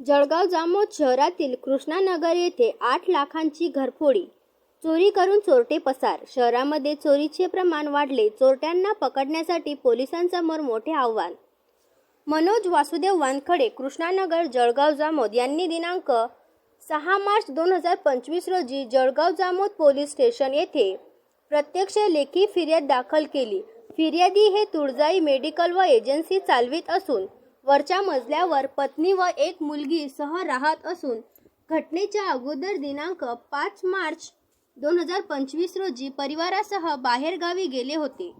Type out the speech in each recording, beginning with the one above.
जळगाव जामोद शहरातील कृष्णानगर येथे आठ लाखांची घरफोडी. चोरी करून चोरटे पसार. शहरामध्ये चोरीचे प्रमाण वाढले. चोरट्यांना पकडण्यासाठी पोलिसांसमोर मोठे आव्हान. मनोज वासुदेव वानखडे कृष्णानगर जळगाव जामोद यांनी दिनांक सहा मार्च दोन हजार पंचवीस रोजी जळगाव जामोद पोलीस स्टेशन येथे प्रत्यक्ष लेखी फिर्याद दाखल केली. फिर्यादी हे तुळजाई मेडिकल व एजन्सी चालवित असून वरच्या मजल्यावर पत्नी व एक मुलगी सह राहत असून घटनेच्या अगोदर दिनांक पाच मार्च दोन हजार पंचवीस रोजी परिवारासह बाहेरगावी गेले होते.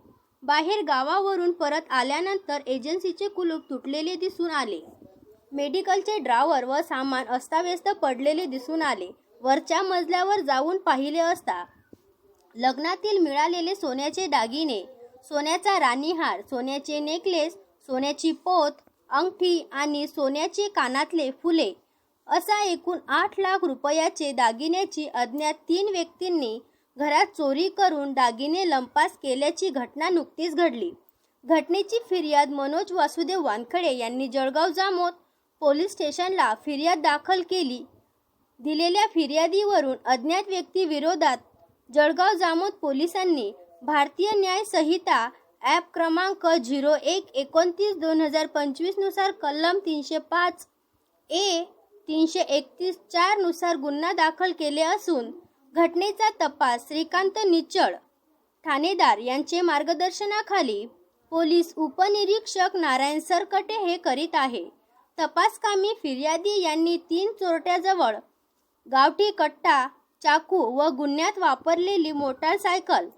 बाहेर गावावरून परत आल्यानंतर एजन्सीचे कुलूप तुटलेले दिसून आले. मेडिकलचे ड्रावर व सामान अस्ताव्यस्त पडलेले दिसून आले. वरच्या मजल्यावर जाऊन पाहिले असता लग्नातील मिळालेले सोन्याचे दागिने सोन्याचा राणीहार सोन्याचे नेकलेस सोन्याची पोत अंगठी आणि सोन्याचे कानातले फुले. असा एकूण आठ लाख रुपयाचे दागिन्याची अज्ञात तीन व्यक्तींनी घरात चोरी करून दागिने लंपास केल्याची घटना नुकतीच घडली. घटनेची फिर्याद मनोज वासुदेव वानखडे यांनी जळगाव जामोद पोलीस स्टेशनला फिर्याद दाखल केली. दिलेल्या फिर्यादीवरून अज्ञात व्यक्तीविरोधात जळगाव जामोद पोलिसांनी भारतीय न्याय संहिता ॲप क्रमांक झिरो एक एकोणतीस दोन हजार पंचवीसनुसार कलम तीनशे पाच ए तीनशे एकतीस चारनुसार गुन्हा दाखल केले असून घटनेचा तपास श्रीकांत निचळ ठाणेदार यांचे मार्गदर्शनाखाली पोलीस उपनिरीक्षक नारायण सरकटे हे करीत आहे. तपासकामी फिर्यादी यांनी तीन चोरट्याजवळ गावठी कट्टा चाकू व गुन्ह्यात वापरलेली मोटारसायकल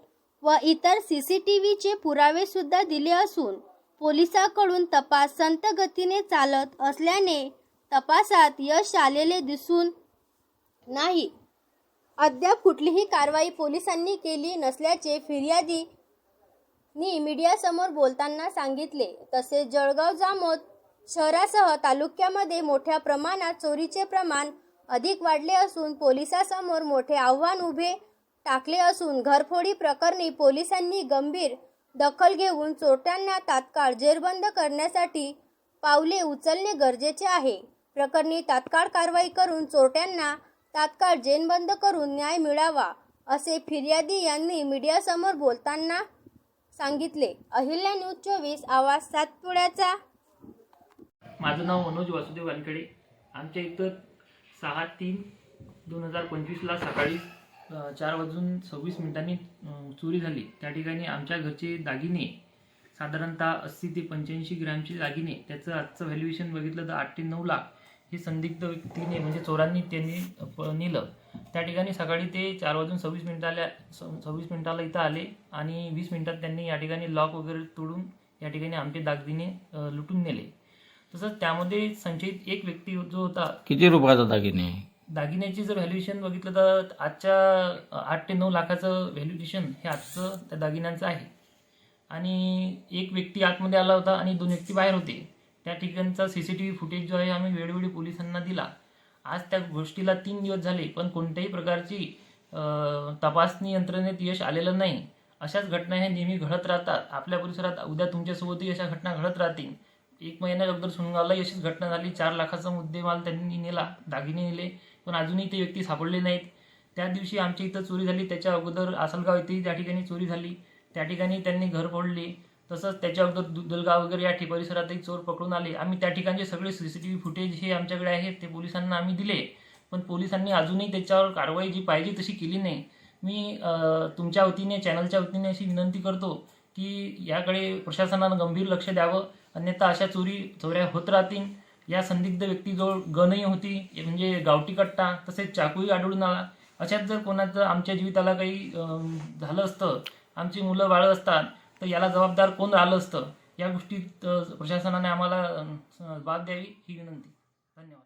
व इतर सी सी टी व्हीचे पुरावे सुद्धा दिले असून पोलिसांकडून तपास संत गतीने चालत असल्याने तपासात यश आलेले दिसून नाही. अद्याप कुठलीही कारवाई पोलिसांनी केली नसल्याचे फिर्यादीनी मीडियासमोर बोलताना सांगितले. तसेच जळगाव जामोद शहरासह तालुक्यामध्ये मोठ्या प्रमाणात चोरीचे प्रमाण अधिक वाढले असून पोलिसासमोर मोठे आव्हान उभे टाकले असून घरफोडी प्रकरणी पोलिसांनी गंभीर दखल घेऊन चोरट्यांना तात्काळ जेरबंद करण्यासाठी पावले उचलणे गरजेचे आहे. प्रकरणी तात्काळ कारवाई करून चोरट्यांना तात्काळ जेरबंद करून न्याय मिळावा असे फिर्यादी यांनी मीडियासमोर बोलताना सांगितले. अहिल्या न्यूज चोवीस आवाज सातपुड्याचा. माझं नाव मनोज वासुदेव वानखेडे. आमच्या इथं सहा तीन दोन हजार पंचवीसला सकाळी चार वाजून सव्वीस मिनिटांनी चोरी झाली. त्या ठिकाणी आमच्या घरचे दागिने साधारणतः अस्सी ते पंच्याऐंशी ग्रॅमचे दागिने त्याचं आजचं व्हॅल्युएशन बघितलं तर आठ ते नऊ लाख हे संदिग्ध व्यक्तीने म्हणजे चोरांनी त्यांनी नेलं. त्या ठिकाणी सकाळी ते चार वाजून सव्वीस मिनिटाला स- सव्वीस मिनिटाला इथं आले आणि वीस मिनिटात त्यांनी या ठिकाणी लॉक वगैरे तोडून या ठिकाणी आमचे दागिने लुटून नेले. तसंच त्यामध्ये संशयित एक व्यक्ती जो होता किती रुपयाचा दागिने? दागिन्याची जर व्हॅल्युएशन बघितलं तर आजच्या आठ ते नऊ लाखाचं व्हॅल्युएशन हे आजचं त्या दागिन्यांचं आहे. आणि एक व्यक्ती आतमध्ये आला होता आणि दोन व्यक्ती बाहेर होते. त्या ठिकाणचा C C T V footage जो आहे आम्ही वेळोवेळी पोलिसांना दिला. आज त्या गोष्टीला तीन दिवस झाले पण कोणत्याही प्रकारची तपासणी यंत्रणेत यश आलेलं नाही. अशाच घटना ह्या नेहमी घडत राहतात. आपल्या परिसरात उद्या तुमच्यासोबतही अशा घटना घडत राहतील. एक महिन्या अगोदर सुनगावला अशीच घटना झाली. चार लाखाचा मुद्देमाल त्यांनी नेला दागिने नेले पण अजूनही ते व्यक्ती सापडले नाहीत. त्या दिवशी आमच्या इथं चोरी झाली. त्याच्या अगोदर आसलगाव येथेही त्या ठिकाणी चोरी झाली. त्या ठिकाणी त्यांनी घर फोडले. तसंच त्याच्या अगोदर दुदलगाव वगैरे या ठिक परिसरातही चोर पकडून आले. आम्ही त्या ठिकाणचे सगळे C C T V footage हे आमच्याकडे आहेत ते पोलिसांना आम्ही दिले. पण पोलिसांनी अजूनही त्याच्यावर कारवाई जी पाहिजे तशी केली नाही. मी तुमच्या वतीने चॅनलच्या वतीने अशी विनंती करतो की याकडे प्रशासनानं गंभीर लक्ष द्यावं. अन्यथा अशा चोरी चोऱ्या होत राहतील. या संदिग्ध व्यक्तीजवळ गनही होती म्हणजे गावठी कट्टा तसेच चाकूही आढळून आला. अशात जर कोणाचं आमच्या जीविताला काही झालं असतं आमची मुलं बाळं असतात तर याला जबाबदार कोण राहिलं असतं? या गोष्टीत प्रशासनाने आम्हाला बाब द्यावी ही विनंती. धन्यवाद.